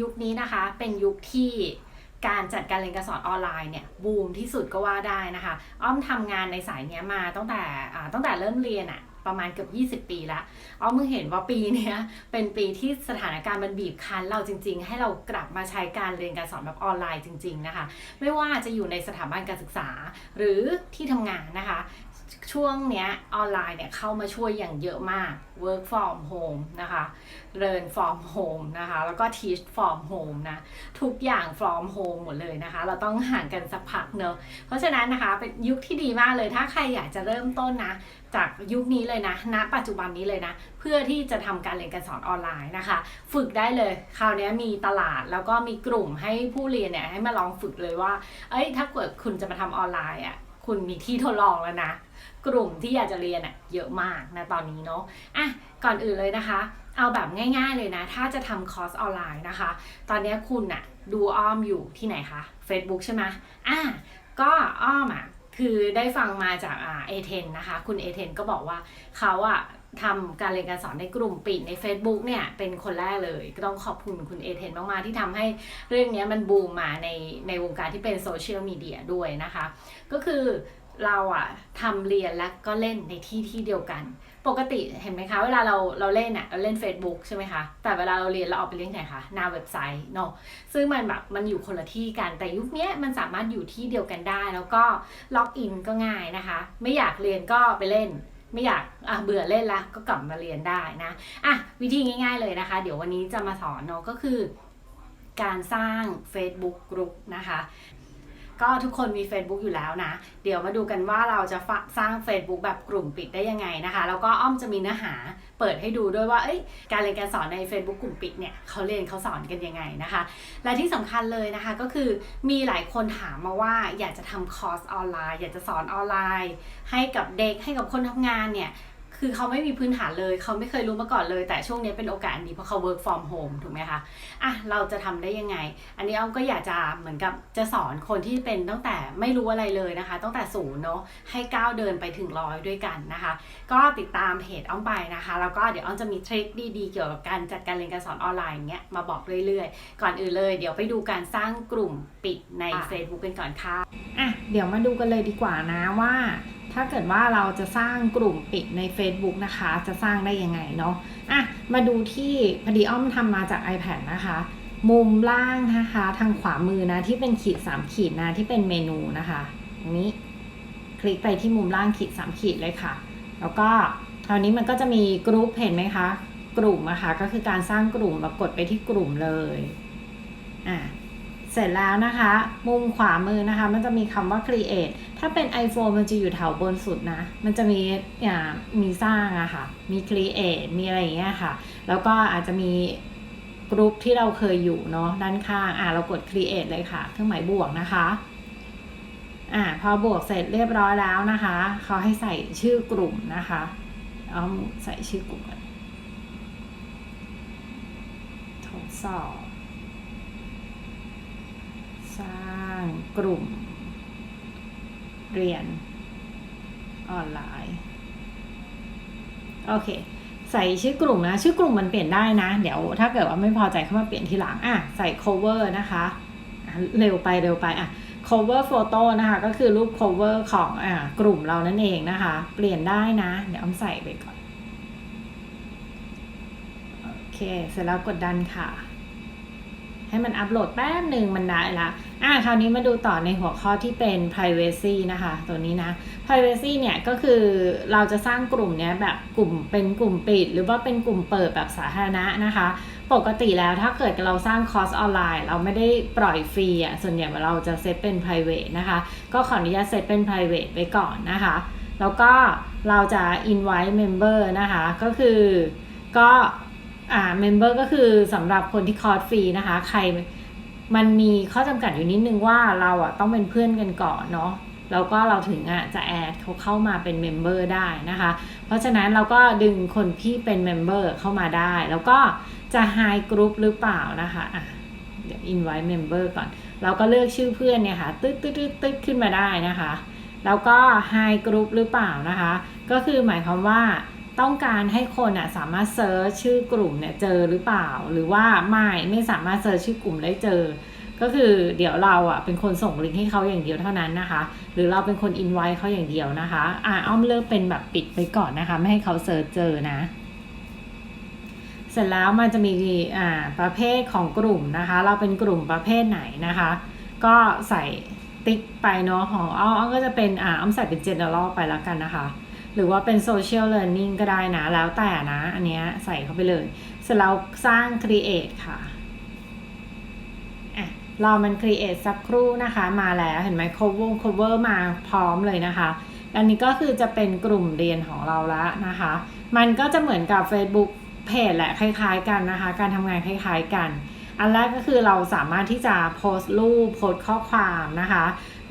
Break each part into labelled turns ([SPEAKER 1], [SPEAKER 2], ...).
[SPEAKER 1] ยุคนี้นะคะเป็นยุคที่การจัดการเรียนการสอนออนไลน์เนี่ยบูมที่สุดก็ว่าได้นะคะ อ้อมทำงานในสายเนี้ยมาตั้งแต่ตั้งแต่เริ่มเรียนอะประมาณเกือบ20 ปีแล้วอ้อมเพิ่งเห็นว่าปีเนี้ยเป็นปีที่สถานการณ์มันบีบคั้นเราจริง ๆ ให้เรากลับมาใช้การเรียนการสอนแบบออนไลน์จริง ๆนะคะ ไม่ว่าจะอยู่ในสถาบันการศึกษาหรือที่ทำงานนะคะ ช่วงเนี้ยออนไลน์เนี่ยเข้ามาช่วยอย่างเยอะมาก work from home นะคะ learn from home นะคะ แล้วก็ teach from home นะ ทุกอย่าง from home หมดเลยนะคะ เราต้องห่างกันสักพักเนอะ เพราะฉะนั้นนะคะ เป็นยุคที่ดีมากเลย ถ้าใครอยากจะเริ่มต้นนะ จากยุคนี้เลยนะ ณ ปัจจุบันนี้เลยนะ เพื่อที่จะทำการเรียนการสอนออนไลน์นะคะ ฝึกได้เลย คราวนี้มีตลาดแล้วก็มีกลุ่มให้ผู้เรียนเนี่ยให้มาลองฝึกเลยว่า เอ้ย ถ้าเกิดคุณจะมาทำออนไลน์อะ คุณมีที่ทดลองแล้วนะ กลุ่มที่อยากจะเรียนอะเยอะมากนะตอนนี้เนาะอะก่อนอื่นเลยนะคะ เอาแบบง่าย ๆเลยนะ ถ้าจะทำคอร์สออนไลน์นะคะ ตอนนี้คุณอะดูอ้อมอยู่ที่ไหนคะ Facebook ใช่ไหมอะก็อ้อมอะคือได้ฟังมาจากอ่าเอเทนนะคะ คุณเอเทนก็บอกว่าเขาอะ ทำการเรียนการสอนในกลุ่มปิดใน Facebook เนี่ย เป็นคนแรกเลย ก็ต้องขอบคุณคุณเอเทนมาก ๆ ที่ทำให้เรื่องนี้มันบูมมาในในวงการที่เป็นโซเชียลมีเดียด้วยนะคะ ก็คือเราอะทำเรียนแล้วก็เล่นในที่ที่เดียวกัน ปกติเห็นไหมคะ เวลาเราเราเล่นอะเราเล่น Facebook ใช่ไหมคะ แต่เวลาเราเรียนเราออกไปเล่นไหนคะหน้าเว็บไซต์เนาะซึ่งมันแบบมันอยู่คนละที่กันแต่ยุคนี้มันสามารถอยู่ที่เดียวกันได้ แล้วก็ล็อกอินก็ง่ายนะคะ ไม่อยากเรียนก็ไปเล่น ไม่อยากอะเบื่อเล่นละก็กลับมาเรียนได้นะอะวิธีง่ายๆเลยนะคะ เดี๋ยววันนี้จะมาสอนเนาะก็คือ การสร้าง Facebook Group นะคะ ก็ทุกคนมี Facebook อยู่แล้วนะ เดี๋ยวมาดูกันว่าเราจะสร้าง Facebook แบบกลุ่มปิดได้ยังไงนะคะ แล้วก็อ้อมจะมีเนื้อหาเปิดให้ดูด้วยว่าเอ้ยการเรียนการสอนใน Facebook กลุ่มปิดเนี่ยเขาเรียนเขาสอนกันยังไงนะคะ และที่สำคัญเลยนะคะก็คือมีหลายคนถามมาว่าอยากจะทำคอร์สออนไลน์ อยากจะสอนออนไลน์ ให้กับเด็กให้กับคนทำงานเนี่ย คือเขาไม่มีพื้นฐานเลย เขาไม่เคยรู้มาก่อนเลย แต่ช่วงนี้เป็นโอกาสอันดีเพราะเขา work from home ถูกไหมคะอะเราจะทำได้ยังไง อันนี้อ้อมก็อยากจะเหมือนกับจะสอนคนที่เป็นตั้งแต่ไม่รู้อะไรเลยนะคะตั้งแต่ศูนย์เนาะให้ก้าวเดินไปถึงร้อยด้วยกันนะคะ ก็ติดตามเพจอ้อมไปนะคะ แล้วก็เดี๋ยวอ้อมจะมีทริคดีๆเกี่ยวกับการจัดการเรียนการสอนออนไลน์อย่างเงี้ยมาบอกเรื่อยๆ ก่อนอื่นเลย เดี๋ยวไปดูการสร้างกลุ่มปิดใน Facebook กันก่อนค่ะอะเดี๋ยวมาดูกันเลยดีกว่านะว่า ถ้าเกิดว่าเราจะสร้างกลุ่มปิดใน Facebook นะคะ จะสร้างได้ยังไงเนาะอะมาดูที่พอดีอ้อมทำมาจาก iPad นะคะ มุมล่างนะคะ ทางขวามือนะที่เป็นขีด 3 ขีดนะที่เป็นเมนูนะคะตรงนี้คลิกไปที่มุมล่างขีด 3 ขีดเลยค่ะ แล้วก็คราวนี้มันก็จะมีกรุ๊ปเห็นไหมคะ กลุ่มนะคะก็คือการสร้างกลุ่มเรากดไปที่กลุ่มเลยอะ เสร็จแล้วนะคะ มุมขวามือนะคะ มันจะมีคำว่า create ถ้าเป็น iPhone มันจะอยู่แถวบนสุดนะ มันจะมีอ่ามีสร้างอะค่ะ มี create มีอะไรอย่างเงี้ยค่ะ แล้วก็อาจจะมีกรุ๊ปที่เราเคยอยู่เนาะด้านข้าง อ่าเรากด create เลยค่ะ เครื่องหมายบวกนะคะอ่าพอบวกเสร็จเรียบร้อยแล้วนะคะเขาให้ใส่ชื่อกลุ่มนะคะเอาใส่ชื่อกลุ่มทดสอบ สร้างกลุ่ม เรียนออนไลน์โอเค ใส่ชื่อกลุ่มนะ ชื่อกลุ่มมันเปลี่ยนได้นะ เดี๋ยวถ้าเกิดว่าไม่พอใจเข้ามาเปลี่ยนทีหลังอะใส่ cover นะคะเร็วไปเร็วไปอะ cover photo นะคะ ก็คือรูป cover ของอ่ากลุ่มเรานั่นเองนะคะ เปลี่ยนได้นะ เดี๋ยวอ้อมใส่ไปก่อน โอเค เสร็จแล้วกดดันค่ะ ให้มันอัปโหลดแป๊บหนึ่งมันได้ละอะคราวนี้มาดูต่อในหัวข้อที่เป็น privacy นะคะ ตัวนี้นะ privacy เนี่ยก็คือเราจะสร้างกลุ่มเนี้ยแบบกลุ่มเป็นกลุ่มปิด หรือว่าเป็นกลุ่มเปิดแบบสาธารณะนะคะ ปกติแล้วถ้าเกิดเราสร้างคอร์สออนไลน์ เราไม่ได้ปล่อยฟรีอะส่วนใหญ่เราจะเซตเป็น private นะคะ ก็ขออนุญาตเซตเป็น private ไว้ก่อนนะคะ แล้วก็เราจะ invite member นะคะ ก็คือก็ อ่า member ก็คือสำหรับคนที่คอร์สฟรีนะคะ ใครมันมีข้อจำกัดอยู่นิดนึงว่าเราอะต้องเป็นเพื่อนกันก่อนเนาะแล้วก็เราถึงอะจะแอดเขาเข้ามาเป็นเมมเบอร์ได้นะคะ เพราะฉะนั้นเราก็ดึงคนที่เป็นเมมเบอร์เข้ามาได้ แล้วก็จะ High Group หรือเปล่านะคะอะเดี๋ยว invite member ก่อน เราก็เลือกชื่อเพื่อนเนี่ยค่ะ ตึ๊ดตึ๊ดตึ๊ดตึ๊ดขึ้นมาได้นะคะ แล้วก็ High Group หรือเปล่านะคะ ก็คือหมายความว่า ต้องการให้คนอะสามารถเซิร์ชชื่อกลุ่มเนี่ยเจอหรือเปล่า หรือว่าไม่ไม่สามารถเซิร์ชชื่อกลุ่มได้เจอ ก็คือเดี๋ยวเราอะเป็นคนส่งลิงก์ให้เขาอย่างเดียวเท่านั้นนะคะ หรือเราเป็นคนอินไว้เขาอย่างเดียวนะคะอ่าอ้อมเลือกเป็นแบบปิดไปก่อนนะคะ ไม่ให้เขาเซิร์ชเจอนะเสร็จแล้วมันจะมีอ่าประเภทของกลุ่มนะคะ เราเป็นกลุ่มประเภทไหนนะคะ ก็ใส่ติ๊กไปเนาะของอ้อมก็จะเป็นอ่าอ้อมใส่เป็น general ไปแล้วกันนะคะ หรือว่าเป็น social learning ก็ได้นะ แล้วแต่นะ อันเนี้ยใส่เข้าไปเลยเสร็จแล้วสร้าง create ค่ะอะรอมัน create สักครู่นะคะ มาแล้วเห็นไหม cover cover มาพร้อมเลยนะคะ อันนี้ก็คือจะเป็นกลุ่มเรียนของเราแล้วนะคะ มันก็จะเหมือนกับ Facebook เพจแหละคล้ายๆกันนะคะ การทำงานคล้ายๆกัน อันแรกก็คือเราสามารถที่จะโพสต์รูปโพสต์ข้อความนะคะ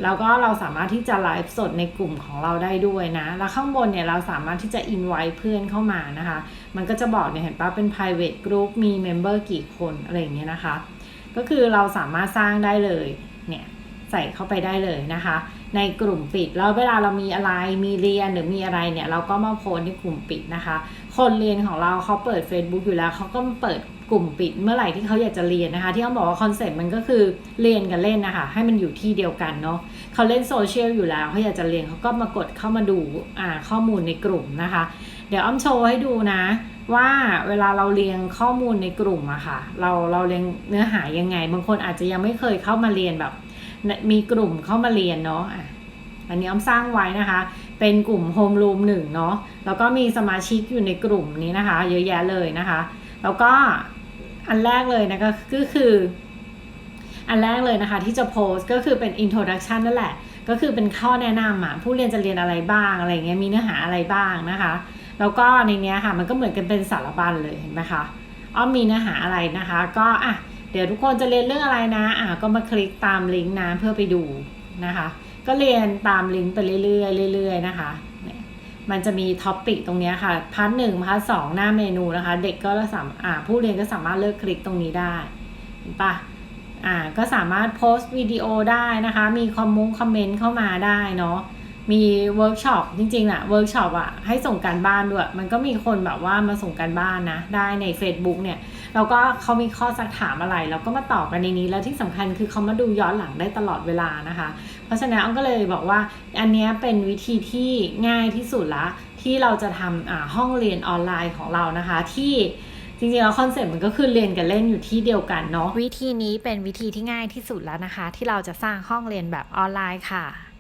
[SPEAKER 1] แล้วก็เราสามารถที่จะไลฟ์สดในกลุ่มของเราได้ด้วยนะ แล้วข้างบนเนี่ยเราสามารถที่จะอินไว้เพื่อนเข้ามานะคะ มันก็จะบอกเนี่ยเห็นปะเป็น private group มี member กี่คนอะไรอย่างเงี้ยนะคะ ก็คือเราสามารถสร้างได้เลยเนี่ย ใส่เข้าไปได้เลยนะคะ ในกลุ่มปิดแล้วเวลาเรามีอะไรมีเรียนหรือมีอะไรเนี่ย เราก็มาโพสในกลุ่มปิดนะคะ คนเรียนของเราเขาเปิด Facebook อยู่แล้วเขาก็เปิดกลุ่มปิดเมื่อไหร่ที่เขาอยากจะเรียนนะคะ ที่เขาบอกว่าคอนเซ็ปต์มันก็คือเรียนกับเล่นนะคะ ให้มันอยู่ที่เดียวกันเนาะเขาเล่นโซเชียลอยู่แล้วเขาอยากจะเรียนเขาก็มากดเข้ามาดูอ่าข้อมูลในกลุ่มนะคะ เดี๋ยวอ้อมโชว์ให้ดูนะว่าเวลาเราเรียงข้อมูลในกลุ่มอะค่ะ เราเราเรียงเนื้อหายังไง บางคนอาจจะยังไม่เคยเข้ามาเรียนแบบ มีกลุ่มเข้ามาเรียนเนาะอันนี้อ้อมสร้างไว้นะคะ เป็นกลุ่มโฮมรูมหนึ่งเนาะแล้วก็มีสมาชิกอยู่ในกลุ่มนี้นะคะ เยอะแยะเลยนะคะ แล้วก็อันแรกเลยนะก็คือ อันแรกเลยนะคะ ที่จะโพสก็คือเป็น introduction นั่นแหละ ก็คือเป็นข้อแนะนำอะผู้เรียนจะเรียนอะไรบ้างอะไรเงี้ยมีเนื้อหาอะไรบ้างนะคะ แล้วก็ในเนี้ยค่ะมันก็เหมือนกันเป็นสารบัญเลยเห็นไหมคะอ้อมมีเนื้อหาอะไรนะคะ ก็อะ เดี๋ยวทุกคนจะเรียนเรื่องอะไรนะอะก็มาคลิกตามลิงก์นะเพื่อไปดูนะคะ ก็เรียนตามลิงก์ไปเรื่อยๆเรื่อยๆนะคะเนี่ยมันจะมีท็อปปิกตรงนี้ค่ะพาร์ทหนึ่งพาร์ทสองหน้าเมนูนะคะ เด็กก็สามอ่าผู้เรียนก็สามารถเลือกคลิกตรงนี้ได้เห็นปะอ่าก็สามารถโพสต์วิดีโอได้นะคะ มีคอมมงคอมเมนต์เข้ามาได้เนาะมีเวิร์กช็อปจริงๆอะเวิร์กช็อปอะให้ส่งการบ้านด้วย มันก็มีคนแบบว่ามาส่งการบ้านนะ ได้ใน Facebook เนี่ย แล้วก็เขามีข้อสักถามอะไรเราก็มาตอบกันในนี้ แล้วที่สำคัญคือเขามาดูย้อนหลังได้ตลอดเวลานะคะ เพราะฉะนั้นอ้อมก็เลยบอกว่าอันนี้เป็นวิธีที่ง่ายที่สุดละที่เราจะทำห้องเรียนออนไลน์ของเรานะคะที่จริงๆแล้วคอนเซ็ปต์มันก็คือเรียนกับเล่นอยู่ที่เดียวกันเนาะวิธีนี้เป็นวิธีที่ง่ายที่สุดแล้วนะคะ ที่เราจะสร้างห้องเรียนแบบออนไลน์ค่ะ